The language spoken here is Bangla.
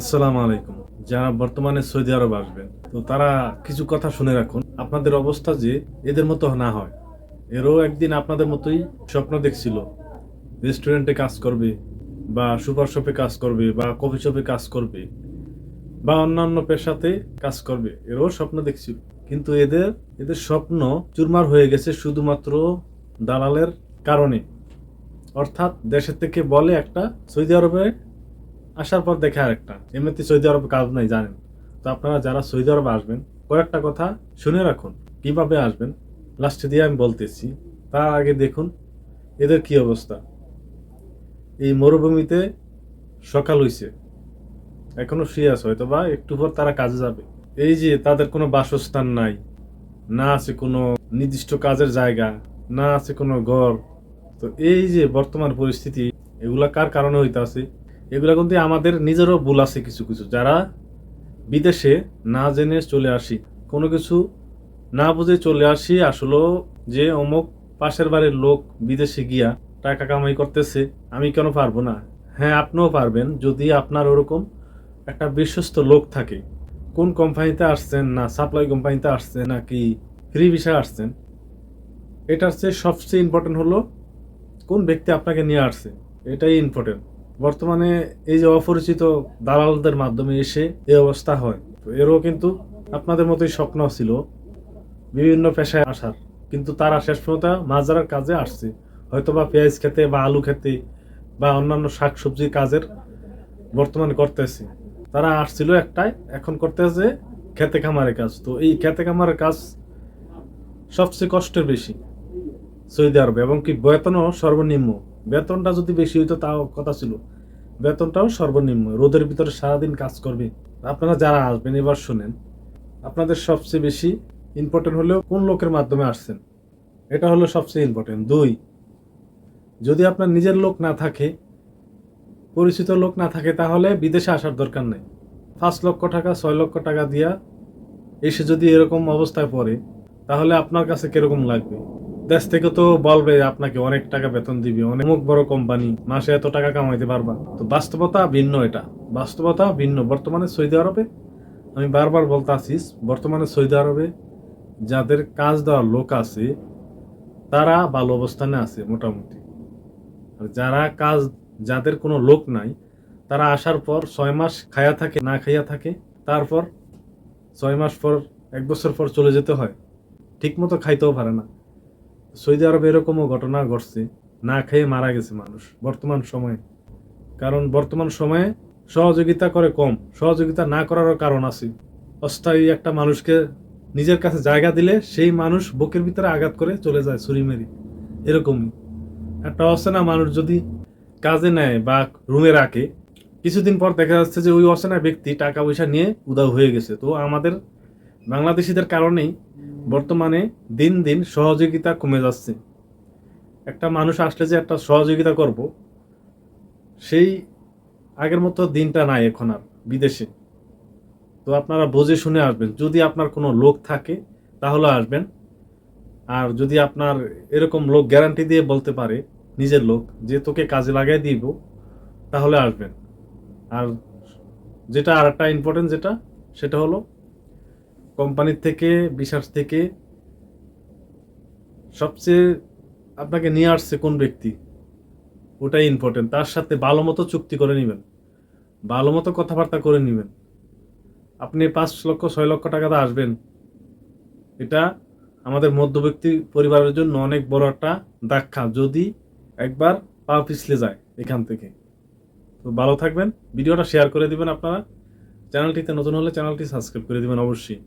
আসসালামু আলাইকুম। যারা বর্তমানে সৌদি আরব আসবেন তো তারা কিছু কথা শুনে রাখুন। আপনাদের অবস্থা যে এদের মতো না হয়। এরও একদিন আপনাদের মতোই স্বপ্ন দেখছিল। রেস্টুরেন্টে কাজ করবে বা সুপার শপে কাজ করবে বা কফি শপে কাজ করবে বা অন্যান্য পেশাতে কাজ করবে, এরও স্বপ্ন দেখছিল। কিন্তু এদের এদের স্বপ্ন চুরমার হয়ে গেছে শুধুমাত্র দালালের কারণে। অর্থাৎ দেশের থেকে বলে একটা সৌদি আরবে আসার পর দেখে আরেকটা। এমনিতে সৌদি আরবে কাজ নাই, জানেন। তো আপনারা যারা সৌদি আরবে আসবেন, কয়েকটা কথা শুনে রাখুন, কীভাবে আসবেন। লাস্টে দিয়ে আমি বলতেছি, তার আগে দেখুন, এদের কি অবস্থা। এই মরুভূমিতে সকাল হইছে, এখনও শুয়ে আছে হয়তো বা একটু পর তারা কাজে যাবে। এই যে তাদের কোনো বাসস্থান নাই, না আছে কোনো নির্দিষ্ট কাজের জায়গা, না আছে কোনো ঘর, তো এই যে বর্তমান পরিস্থিতি, এগুলা কার কারণে হইতে আছে এগুলা কিন্তু আমাদের নিজেরও ভুল আছে কিছু কিছু। যারা বিদেশে না জেনে চলে আসি, কোনো কিছু না বুঝে চলে আসি আসলে যে অমুক পাশের বাড়ির লোক বিদেশে গিয়া টাকা কামাই করতেছে, আমি কেন পারব না? হ্যাঁ আপনিও পারবেন, যদি আপনার ওরকম একটা বিশ্বস্ত লোক থাকে। কোন কোম্পানিতে আসছেন না সাপ্লাই কোম্পানিতে আসছেন নাকি ফ্রি ভিসায় আসছেন, এটার চেয়ে সবচেয়ে ইম্পর্টেন্ট হলো কোন ব্যক্তি আপনাকে নিয়ে আসছে, এটাই ইম্পর্টেন্ট বর্তমানে এই যে অপরিচিত দালালদের মাধ্যমে এসে এই অবস্থা হয়, তো এরও কিন্তু আপনাদের মতোই স্বপ্ন ছিল, বিভিন্ন পেশায় আসার। কিন্তু তারা শেষ পর্যন্ত মাজারার কাজে আসছে। হয়তো বা পেঁয়াজ খেতে বা আলু খেতে বা অন্যান্য শাকসবজির কাজের বর্তমানে করতেছে। তারা আসছিল একটাই এখন করতেছে খেতে খামারের কাজ। তো এই খেতে খামারের কাজ সবচেয়ে কষ্টের বেশি সৌদি আরবে এবং কি বেতনও সর্বনিম্ন। বেতনটা যদি বেশি হইতো তাও কথা ছিল। বেতনটাও সর্বনিম্ন। রোদের ভিতরে সারাদিন কাজ করবে। আপনারা যারা আসবেন, এবার শোনেন। আপনাদের সবচেয়ে বেশি ইম্পর্টেন্ট হলেও কোন লোকের মাধ্যমে আসছেন? এটা হলো সবচেয়ে ইম্পর্টেন্ট দুই, যদি আপনার নিজের লোক না থাকে, পরিচিত লোক না থাকে, তাহলে বিদেশে আসার দরকার নেই। পাঁচ লক্ষ টাকা, ছয় লক্ষ টাকা দিয়া এসে যদি এরকম অবস্থায় পড়ে, তাহলে আপনার কাছে কীরকম লাগবে? দেশ থেকে তো বলবে আপনাকে অনেক টাকা বেতন দিবে, অনেক বড় কোম্পানি মাসে এত টাকা কামাইতে পারবা তো বাস্তবতা ভিন্ন এটা। বাস্তবতা ভিন্ন। বর্তমানে সৌদি আরবে, আমি বারবার বলতে আসিস বর্তমানে সৌদি আরবে যাদের কাজ দেওয়ার লোক আছে, তারা ভালো অবস্থানে আছে মোটামুটি। আর যারা কাজ, যাদের কোনো লোক নাই, তারা আসার পর ছয় মাস খায়া থাকে, না খাইয়া থাকে, তারপর ছয় মাস পর, এক বছর পর চলে যেতে হয়। ঠিকমতো খাইতেও পারে না। সৌদি আরবে এরকমও ঘটনা ঘটছে, না খেয়ে মারা গেছে মানুষ বর্তমান সময়ে। কারণ বর্তমান সময়ে সহযোগিতা করে কম, সহযোগিতা না করারও কারণ আছে। অস্থায়ী একটা মানুষকে নিজের কাছে জায়গা দিলে সেই মানুষ বুকের ভিতরে আঘাত করে চলে যায় ছুরি মেরি। এরকমই। একটা অচেনা মানুষ যদি কাজে নেয় বা রুমে রাখে, কিছুদিন পর দেখা যাচ্ছে যে ওই অচেনা ব্যক্তি টাকা পয়সা নিয়ে উদাও হয়ে গেছে। তো আমাদের বাংলাদেশিদের কারণেই বর্তমানে দিন দিন সহযোগিতা কমে যাচ্ছে। একটা মানুষ আসলে যে একটা সহযোগিতা করব, সেই আগের মতো দিনটা নাই এখন আর বিদেশে। তো আপনারা বুঝে শুনে আসবেন, যদি আপনার কোনো লোক থাকে তাহলে আসবেন। আর যদি আপনার এরকম লোক গ্যারান্টি দিয়ে বলতে পারে নিজের লোক যে তোকে কাজে লাগাই দিব, তাহলে আসবেন। আর যেটা আর একটা ইম্পর্টেন্ট যেটা, সেটা হলো কোম্পানির থেকে বিশ্বাস থেকে সবচেয়ে আপনাকে নিয়ে আসছে কোন ব্যক্তি? ওটাই ইম্পর্টেন্ট তার সাথে ভালো মতো চুক্তি করে নেবেন। ভালো মতো কথাবার্তা করে নেবেন। আপনি পাঁচ লক্ষ, ছয় লক্ষ টাকাতে আসবেন। এটা আমাদের মধ্যব্যক্তি পরিবারের জন্য অনেক বড় একটা দাক্ষা যদি একবার পা পিছলে যায় এখান থেকে। তো ভালো থাকবেন। ভিডিওটা শেয়ার করে দিবেন আপনারা। চ্যানেলটিতে নতুন হলে চ্যানেলটি সাবস্ক্রাইব করে দিবেন অবশ্যই।